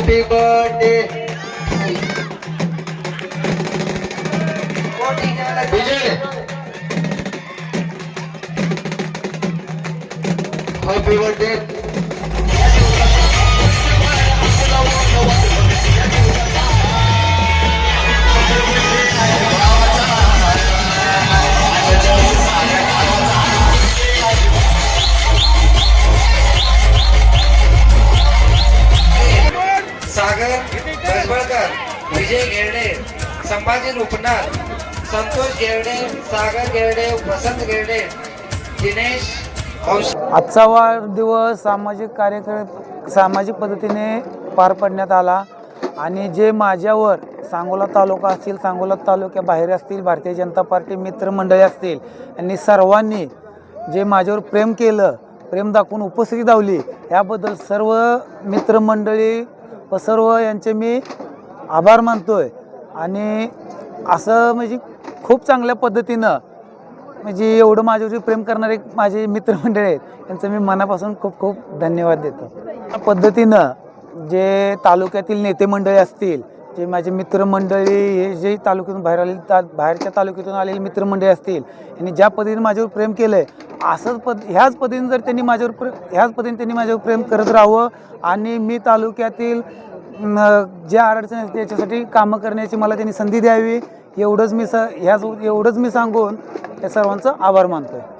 happy birthday. Vijay. Happy birthday. विजय गेरडे संभाजी रुपनाथ संतोष गेरडे सागर गेरडे वसंत गेरडे दिनेश आजचा वाढदिवस सामाजिक कार्यक्रम सामाजिक पद्धतीने पार पडण्यात आला. आणि जे माझ्यावर सांगोला तालुका असतील सांगोला तालुक्याबाहेर असतील भारतीय जनता पार्टी मित्रमंडळी असतील यांनी सर्वांनी जे माझ्यावर प्रेम केलं प्रेम दाखवून उपस्थिती दावली याबद्दल सर्व मित्रमंडळी व सर्व यांचे मी आभार मानतोय. आणि असं म्हणजे खूप चांगल्या पद्धतीनं म्हणजे एवढं माझ्यावरती प्रेम करणारे माझे मित्रमंडळी आहेत त्यांचं मी मनापासून खूप खूप धन्यवाद देतो. त्या पद्धतीनं जे तालुक्यातील नेते मंडळी असतील जे माझे मित्रमंडळी हे जे तालुक्यातून बाहेर आले ता बाहेरच्या तालुक्यातून आलेले मित्रमंडळी असतील यांनी ज्या पद्धतीने माझ्यावर प्रेम केलं आहे असंच पद ह्याच पद्धतीने जर त्यांनी माझ्यावर प्रे ह्याच पद्धतीने त्यांनी माझ्यावर प्रेम करत राहावं आणि मी तालुक्यातील ज्या अडचणी आहेत त्याच्यासाठी कामं करण्याची मला त्यांनी संधी द्यावी. एवढंच मी स ह्याच एवढंच मी सांगून या सर्वांचं आभार मानतो आहे